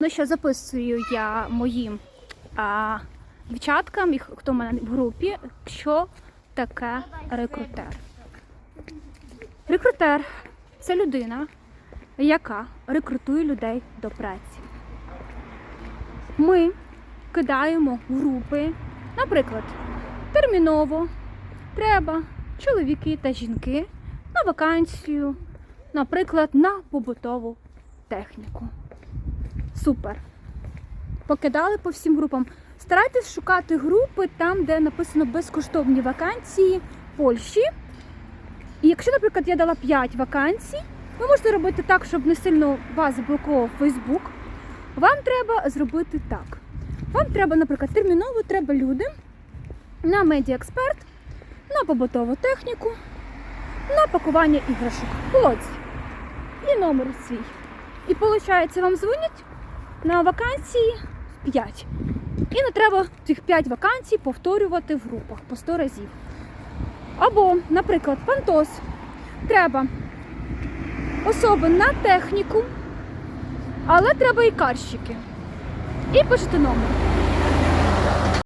Ну що записую я моїм а, дівчаткам, і хто в мене в групі, що таке рекрутер. Рекрутер це людина, яка рекрутує людей до праці. Ми кидаємо групи, наприклад, терміново треба чоловіки та жінки на вакансію, наприклад, на побутову техніку. Супер. Покидали по всім групам. Старайтесь шукати групи там, де написано безкоштовні вакансії Польщі. І якщо, наприклад, я дала 5 вакансій, ви можете робити так, щоб не сильно вас блокував Facebook. Вам треба зробити так. Вам треба, наприклад, терміново треба люди на медіаексперт, на побутову техніку, на пакування іграшок. Ось. І номер свій. І виходить, вам дзвонять на вакансії 5. І не треба цих 5 вакансій повторювати в групах по 100 разів. Або, наприклад, пантос. Треба особи на техніку, але треба і карщики. І пишете номер.